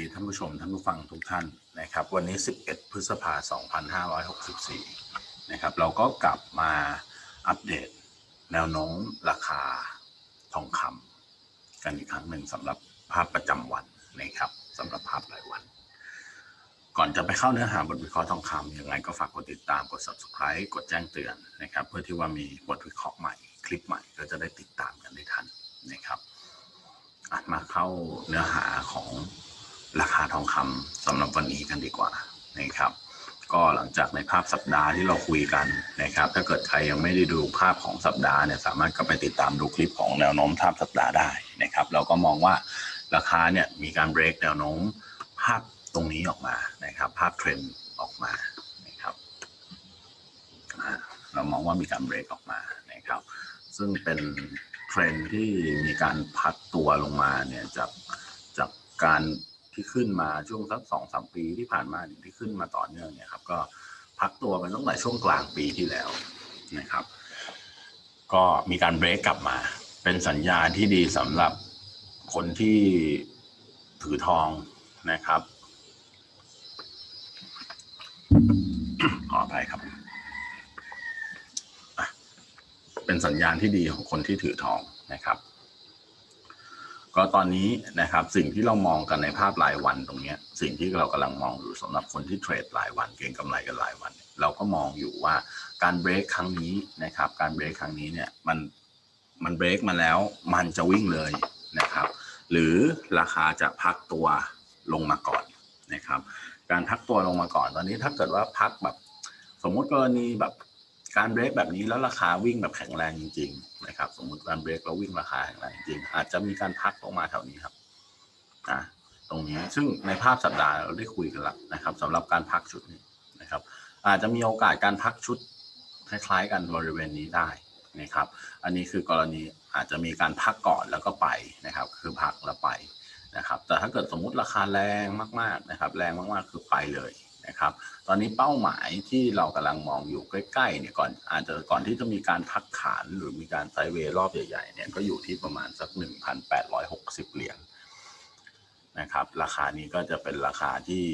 ดีท่านผู้ชมท่านผู้ฟังทุกท่านนะครับ วันนี้ 11 พฤษภาคม2564 นะครับ เราก็กลับมาอัปเดตแนวโน้มราคาทองคำกันอีกครั้งหนึ่งสำหรับภาพประจำวันนะครับสำหรับภาพรายวัน ก่อนจะไปเข้าเนื้อหาบทวิเคราะห์ทองคำยังไงก็ฝากกดติดตามกด subscribe กดแจ้งเตือนนะครับ เพื่อที่ว่ามีบทวิเคราะห์ใหม่ คลิปใหม่ก็จะได้ติดตามกันได้ทันนะครับมาเข้าเนื้อหาของ ราคาทองคำสำหรับวันนี้กันดีกว่านะครับ ก็หลังจากในภาพสัปดาห์ที่เราคุยกันนะครับ ถ้าเกิดใครยังไม่ได้ดูภาพของสัปดาห์เนี่ยสามารถก็ไปติดตามดูคลิปของแนวโน้มภาพสัปดาห์ได้นะครับ เราก็มองว่าราคาเนี่ยมีการเบรกแนวโน้มภาพตรงนี้ออกมานะครับ ภาพเทรนด์ออกมานะครับเรามองว่ามีการเบรกออกมานะครับ ซึ่งเป็นเทรนด์ที่มีการพักตัวลงมาเนี่ยจากจากการ ที่ขึ้นมาช่วงสักสองสามปีที่ผ่านมาที่ขึ้นมาต่อเนื่องเนี่ยครับก็พักตัวไปตั้งแต่ช่วงกลางปีที่แล้วนะครับ ก็มีการเบรกกลับมา เป็นสัญญาณที่ดีสำหรับคนที่ถือทองนะครับขออภัยครับเป็นสัญญาณที่ดีของคนที่ถือทองนะครับ ก็ตอนนี้นะครับสิ่งที่เรามองกันในภาพรายวันตรงนี้สิ่งที่เรากำลังมองอยู่สำหรับคนที่เทรดรายวันเก็งกำไรกันรายวันเนี่ยเราก็มองอยู่ว่าการเบรกครั้งนี้นะครับการเบรกครั้งนี้เนี่ยมันมันเบรกมาแล้วมันจะวิ่งเลยนะครับ หรือราคาจะพักตัวลงมาก่อนนะครับ การพักตัวลงมาก่อนตอนนี้ถ้าเกิดว่าพักแบบสมมุติกรณีแบบ การเบรกแบบนี้แล้วราคาวิ่งแบบแข็งแรงจริงๆนะครับ สมมติการเบรกแล้ววิ่งราคาแข็งแรงจริง อาจจะมีการพักลงมาแถวนี้ครับนะตรงนี้ซึ่งในภาพสัปดาห์เราได้คุยกันแล้วนะครับสำหรับการพักชุดนี้นะครับ อาจจะมีโอกาสการพักชุดคล้ายๆ กันบริเวณนี้ได้นะครับ อันนี้คือกรณีอาจจะมีการพักก่อนแล้วก็ไปนะครับ คือพักแล้วไปนะครับ แต่ถ้าเกิดสมมุติราคาแรงมากๆนะครับ แรงมากๆคือไปเลย นะครับ ตอนนี้เป้าหมายที่เรากำลังมองอยู่ใกล้ๆเนี่ยก่อนอาจจะก่อนที่จะมีการพักฐานหรือมีการไซเวย์รอบใหญ่ๆเนี่ยก็อยู่ที่ประมาณสัก 1,860 เหรียญนะครับ ราคานี้ก็จะเป็นราคาที่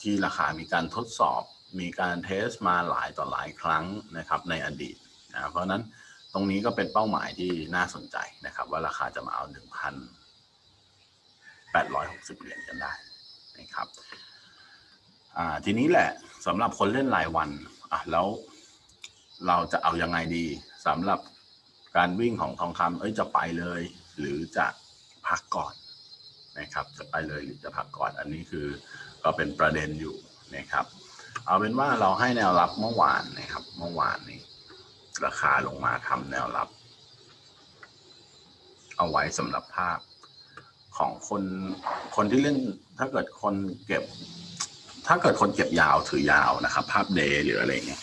ที่ราคามีการทดสอบมีการเทสมาหลายต่อหลายครั้งนะครับในอดีตนะเพราะฉะนั้นตรงนี้ก็เป็นเป้าหมายที่น่าสนใจนะครับ ว่าราคาจะมาเอา 1,860 เหรียญกันได้นะครับ อ่าทีนี้แหละสำหรับคนเล่นรายวันอะแล้วเราจะเอายังไงดีสำหรับการวิ่งของทองคำเอ้ยจะไปเลย หรือจะพักก่อนนะครับ จะไปเลยหรือจะพักก่อน อันนี้คือก็เป็นประเด็นอยู่นะครับ เอาเป็นว่าเราให้แนวรับเมื่อวานนะครับ เมื่อวานนี้ ราคาลงมาทำแนวรับ เอาไว้สำหรับภาพของคนคนที่เล่นถ้าเกิดคนเก็บ ถ้าเกิดคนเก็บยาวถือยาวนะครับ ภาพเดย์หรืออะไรเงี้ย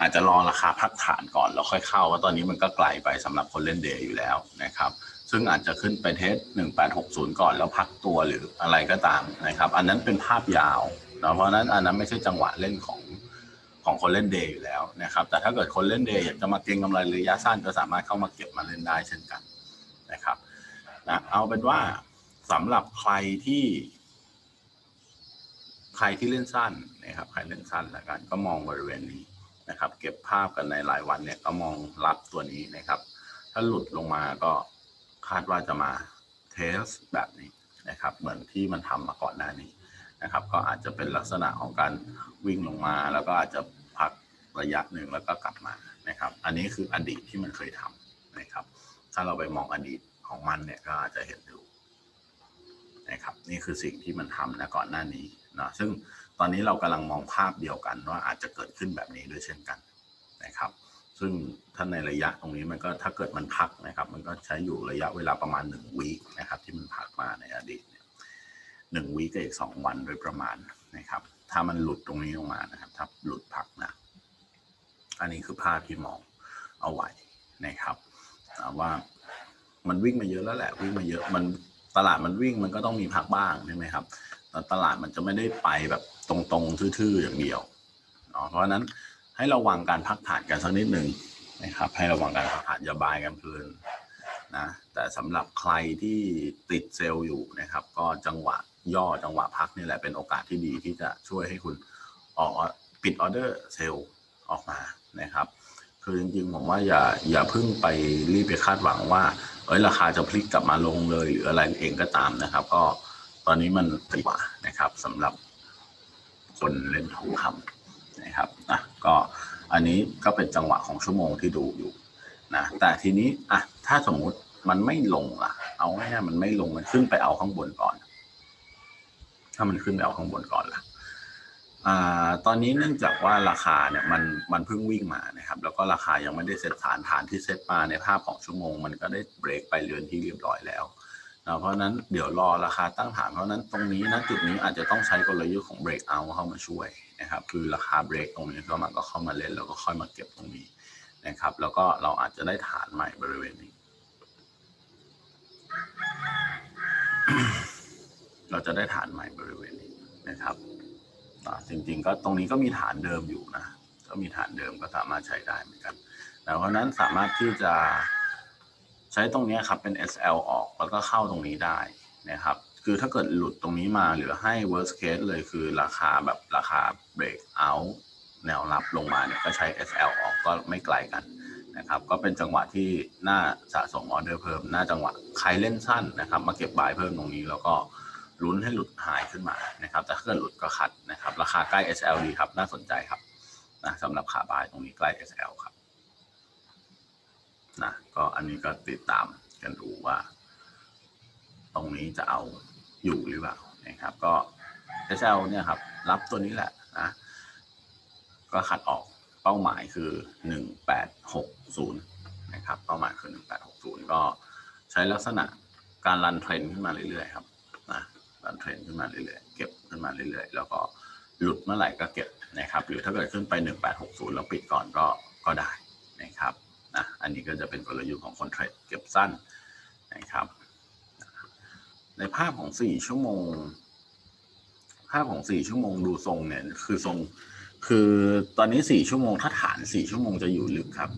อาจจะรอราคาพักฐานก่อนแล้วค่อยเข้าเพราตอนนี้มันก็ไกลไปสำหรับคนเล่นเดย์อยู่แล้วนะครับ ซึ่งอาจจะขึ้นไปเทส1860 ก่อนแล้วพักตัวหรืออะไรก็ตามนะครับ อันนั้นเป็นภาพยาวนะเพราะฉะนั้นอันนั้นไม่ใช่จังหวะเล่นของของคนเล่นเดย์อยู่แล้วนะครับ แต่ถ้าเกิดคนเล่นเดย์อยากจะมาเก็งกำไรระยะสั้นก็สามารถเข้ามาเก็บมาเล่นได้เช่นกันนะครับนะเอาเป็นว่าสำหรับใครที่ ใครที่เล่นสั้นนะครับใครเล่นสั้นแล้วกันก็มองบริเวณนี้นะครับ เก็บภาพกันในรายวันเนี่ยก็มองรับตัวนี้นะครับ ถ้าหลุดลงมาก็คาดว่าจะมาเทสแบบนี้นะครับ เหมือนที่มันทำมาก่อนหน้านี้นะครับ ก็อาจจะเป็นลักษณะของการวิ่งลงมา แล้วก็อาจจะพักระยะหนึ่งแล้วก็กลับมานะครับ อันนี้คืออดีตที่มันเคยทำนะครับ ถ้าเราไปมองอดีตของมันเนี่ยก็อาจจะเห็นดูนะครับ นี่คือสิ่งที่มันทำนะก่อนหน้านี้ นะซึ่งตอนนี้เรากำลังมองภาพเดียวกันว่าอาจจะเกิดขึ้นแบบนี้ด้วยเช่นกันนะครับ ซึ่งถ้าในระยะตรงนี้มันก็ถ้าเกิดมันพักนะครับ มันก็ใช้อยู่ระยะเวลาประมาณหนึ่งวีคนะครับ ที่มันพักมาในอดีตหนึ่งวีคกับอีกสองวันโดยประมาณนะครับ ถ้ามันหลุดตรงนี้ลงมานะครับ ถ้าหลุดพักนะ อันนี้คือภาพที่มองเอาไว้นะครับว่ามันวิ่งมาเยอะแล้วแหละวิ่งมาเยอะมันตลาดมันวิ่งมันก็ต้องมีพักบ้างใช่ไหมครับ ตลาดมันจะไม่ได้ไปแบบตรงๆทื่อๆอย่างเดียวเนาะเพราะฉะนั้นให้ระวังการพักฐานกันสักนิดหนึ่งนะครับ ให้ระวังการพักฐานอย่าบายกันเพลินนะแต่สำหรับใครที่ติดเซลล์อยู่นะครับ ก็จังหวะย่อจังหวะพักนี่แหละเป็นโอกาสที่ดีที่จะช่วยให้คุณออกปิดออเดอร์เซลล์ออกมานะครับคือจริงๆผมว่าอย่าอย่าเพิ่งไปรีบไปคาดหวังว่าเอ้ยราคาจะพลิกกลับมาลงเลยหรืออะไรเองก็ตามนะครับ ก็ ตอนนี้มันดีกว่านะครับสำหรับคนเล่นทองคำนะครับนะก็อันนี้ก็เป็นจังหวะของชั่วโมงที่ดูอยู่นะแต่ทีนี้อะถ้าสมมุติมันไม่ลงล่ะ เอาง่ายๆมันไม่ลงมันขึ้นไปเอาข้างบนก่อน ถ้ามันขึ้นไปเอาข้างบนก่อนล่ะอ่าตอนนี้เนื่องจากว่าราคาเนี่ยมันมันเพิ่งวิ่งมานะครับ แล้วก็ราคายังไม่ได้เซตฐานฐานที่เซตมาในภาพของชั่วโมง มันก็ได้เบรกไปเรือนที่เรียบร้อยแล้ว นะเพราะนั้นเดี๋ยวรอราคาตั้งฐานเพราะนั้นตรงนี้นะจุดนี้อาจจะต้องใช้กลยุทธ์ของเบรกเอาเข้ามาช่วยนะครับ คือราคาเบรกตรงนี้ก็มันก็เข้ามาเล่นแล้วก็ค่อยมาเก็บตรงนี้นะครับ แล้วก็เราอาจจะได้ฐานใหม่บริเวณนี้ เราจะได้ฐานใหม่บริเวณนี้นะครับจริงๆก็ตรงนี้ก็มีฐานเดิมอยู่นะก็มีฐานเดิมก็สามารถใช้ได้เหมือนกันแต่เพราะนั้นสามารถที่จะ ใช้ตรงนี้ครับเป็น SL ออกแล้วก็เข้าตรงนี้ได้นะครับคือถ้าเกิดหลุดตรงนี้มาหรือให้ worst case เลยคือราคาแบบราคา break out แนวรับลงมาเนี่ยก็ใช้ SL ออกก็ไม่ไกลกันนะครับก็เป็นจังหวะที่น่าสะสมออเดอร์เพิ่มน่าจังหวะใครเล่นสั้นนะครับ มาเก็บบายเพิ่มตรงนี้ แล้วก็ลุ้นให้หลุดหายขึ้นมานะครับแต่ถ้าเกิดหลุดก็คัดนะครับ ราคาใกล้ SL ดีครับน่าสนใจครับนะสำหรับขาบายตรงนี้ใกล้ SL ครับ นะก็อันนี้ก็ติดตามกันดูว่า ตรงนี้จะเอาอยู่หรือเปล่านะครับ ก็ SL เนี่ยครับ รับตัวนี้แหละนะก็คัดออกเป้าหมายคือ 1860 นะครับ เป้าหมายคือ 1860 ก็ใช้ลักษณะการรันเทรนขึ้นมาเรื่อยๆครับนะรันเทรนขึ้นมาเรื่อยๆเก็บขึ้นมาเรื่อยๆ แล้วก็หลุดเมื่อไหร่ก็เก็บนะครับ หรือถ้าเกิดขึ้นไป 1860 แล้วปิดก่อนก็ก็ได้นะครับ นะอันนี้ก็จะเป็นกลยุทธ์ของคนเทรดเก็บสั้นนะครับ ในภาพของ 4 ชั่วโมง ภาพของ 4 ชั่วโมงดูทรงเนี่ยคือทรงคือตอนนี้ 4 ชั่วโมงถ้าฐาน 4 ชั่วโมงจะอยู่ลึกครับ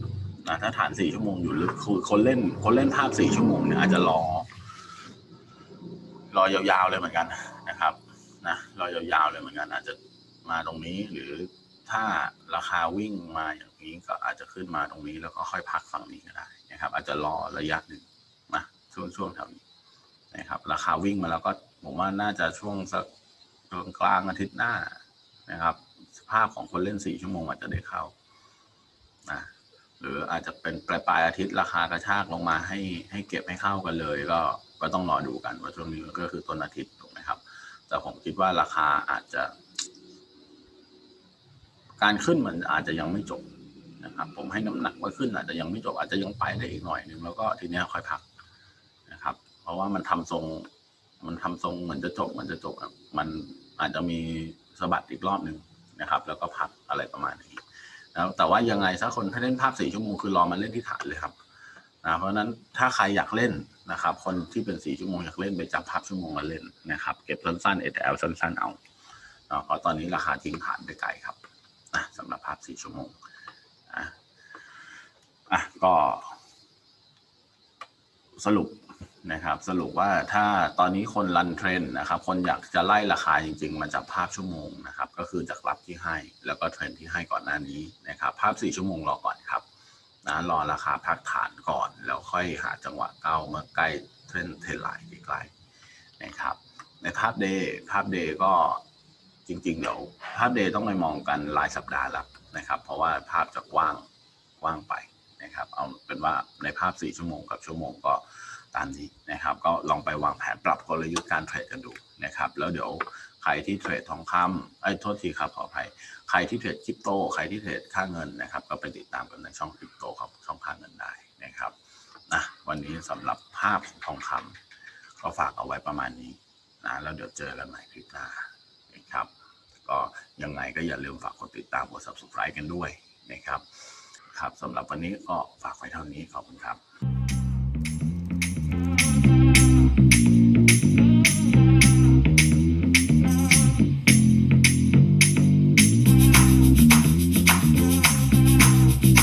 นะถ้าฐาน 4 ชั่วโมงอยู่ลึกคือคนเล่นคนเล่นภาพ 4 ชั่วโมงเนี่ยอาจจะรอรอยาวๆเลยเหมือนกันนะครับนะรอยาวๆเลยเหมือนกันอาจจะมาตรงนี้หรือ ถ้าราคาวิ่งมาอย่างนี้ก็อาจจะขึ้นมาตรงนี้แล้วก็ค่อยพักฝั่งนี้ก็ได้นะครับ อาจจะรอระยะหนึ่งนะช่วงช่วงแถวนี้นะครับ ราคาวิ่งมาแล้วก็ผมว่าน่าจะช่วงสักช่วงกลางอาทิตย์หน้านะครับ สภาพของคนเล่นสี่ชั่วโมงอาจจะได้เข้านะหรืออาจจะเป็นปลายปลายอาทิตย์ราคากระชากลงมาให้ให้เก็บให้เข้ากันเลย ก็ก็ต้องรอดูกันว่าช่วงนี้ก็คือต้นอาทิตย์ถูกไหมครับ แต่ผมคิดว่าราคาอาจจะ การขึ้นมันอาจจะยังไม่จบนะครับผมให้น้ำหนักว่าขึ้นอาจจะยังไม่จบอาจจะยังไปได้อีกหน่อยหนึ่งแล้วก็ทีเนี้ยค่อยพักนะครับ เพราะว่ามันทำทรง มันทำทรงเหมือนจะจบเหมือนจะจบมันอาจจะมีสะบัดอีกรอบหนึ่งนะครับ แล้วก็พักอะไรประมาณนี้แล้วแต่ว่ายังไงถ้าคนให้เล่นภาพสี่ชั่วโมงคือรอมาเล่นที่ฐานเลยครับนะเพราะนั้นถ้าใครอยากเล่นนะครับ คนที่เป็นสี่ชั่วโมงอยากเล่นไปจับภาพชั่วโมงมาเล่นนะครับ เก็บสั้นๆ ATL สั้นๆเอาเนาเพราะตอนนี้ราคาทิ้งฐานไปไกลครับ นะสำหรับภาพสี่ชั่วโมงอะอะก็ สรุปนะครับ สรุปว่าถ้าตอนนี้คนรันเทรนนะครับ คนอยากจะไล่ราคาจริง ๆ มาจากภาพชั่วโมงนะครับ ก็คือจากรับที่ให้ แล้วก็เทรนที่ให้ก่อนหน้านี้นะครับ ภาพสี่ชั่วโมงรอก่อนครับนะรอราคาพักฐานก่อน แล้วค่อยหาจังหวะเก้าเมื่อใกล้เทรนเทรนไลน์ใกล้ๆนะครับ ในภาพเดย์ภาพเดย์ก็ จริงๆ เดี๋ยวภาพเดย์ต้องไปมองกันรายสัปดาห์ละนะครับ เพราะว่าภาพจะกว้างกว้างไปนะครับ เอาเป็นว่าในภาพ 4 ชั่วโมงกับชั่วโมงก็ตามนี้นะครับ ก็ลองไปวางแผนปรับกลยุทธ์การเทรดกันดูนะครับ แล้วเดี๋ยวใครที่เทรดทองคำไอ้โทษทีครับขออภัยใครที่เทรดคริปโต ใครที่เทรดค่าเงินนะครับ ก็ไปติดตามกันในช่องคริปโตครับช่องค่าเงินได้นะครับนะวันนี้สำหรับภาพของทองคำก็ฝากเอาไว้ประมาณนี้นะแล้วเดี๋ยวเจอกันใหม่คลิปหน้า ก็ยังไงก็อย่าลืมฝากกดติดตามกด subscribe กันด้วยนะครับครับสำหรับวันนี้ก็ฝากไว้เท่านี้ขอบคุณครับ